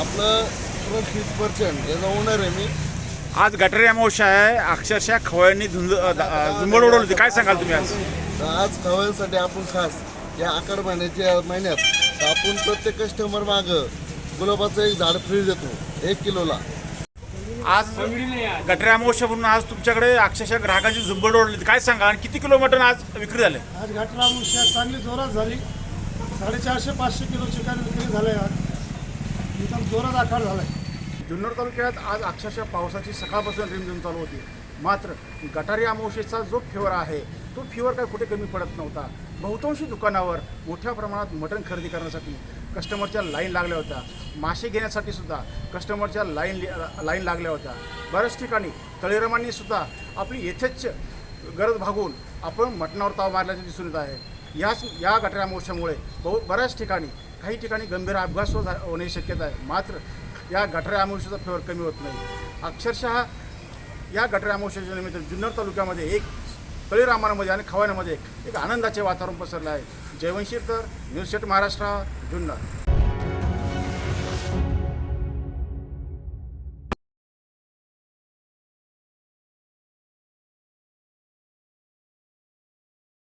आपलं सुरक्षित पर्सन याचा ओनर आहे मी. आज गटारी अमावस्या आहे. अक्षरशः खवळ्यांनी अ, झुंबड उडवली होती. काय सांगाल तुम्ही आज? तर आज खवयांसाठी आपण खास या आकाड महिन्याच्या महिन्यात आपण प्रत्येक कस्टमर मागं गुलाबाचं एक झाड फ्री देतो. एक किलोला. आज गटारी अमावस्या म्हणून आज तुमच्याकडे अक्षरशः ग्राहकांची झुंबड उडवली होती. काय सांगा आणि किती किलो मटण आज विक्री झाले? आज घाटला मुश्या चांगली जोरात झाली. साडेचारशे पाचशे किलो चिकन विक्री झालंय आज. एकदम जोरात आकार झालाय. जुन्नर तालुक्यात आज अक्षरशः पावसाची सकाळपासून रिमझिम चालू होती. मात्र गटारी अमावशेचा जो फिवर आहे तो फिवर काय कुठे कमी पडत नव्हता. बहुतांशी दुकानावर मोठ्या प्रमाणात मटण खरेदी करण्यासाठी कस्टमरच्या लाईन लागल्या होत्या. मासे घेण्यासाठी सुद्धा कस्टमरच्या लाईन लाईन लागल्या होत्या. बऱ्याच ठिकाणी तळेरामांनी सुद्धा आपली यथेच्छ गरज भागून आपण मटणावर ताव मारल्याचे दिसून येत आहे. याच या गटारी मोर्चामुळे बहु बऱ्याच ठिकाणी काही ठिकाणी गंभीर अपघात सुद्धा होण्याची शक्यता आहे. मात्र या गटारा अमावस्याचा फेवर कमी होत नाही. अक्षरशः या गटारा अमावस्याच्या निमित्त जुन्नर तालुक्यामध्ये एक कळीरामानामध्ये आणि खवाण्यामध्ये एक आनंदाचे वातावरण पसरलं आहे. जयवंशीर तर न्यूज सेट महाराष्ट्र जुन्नर.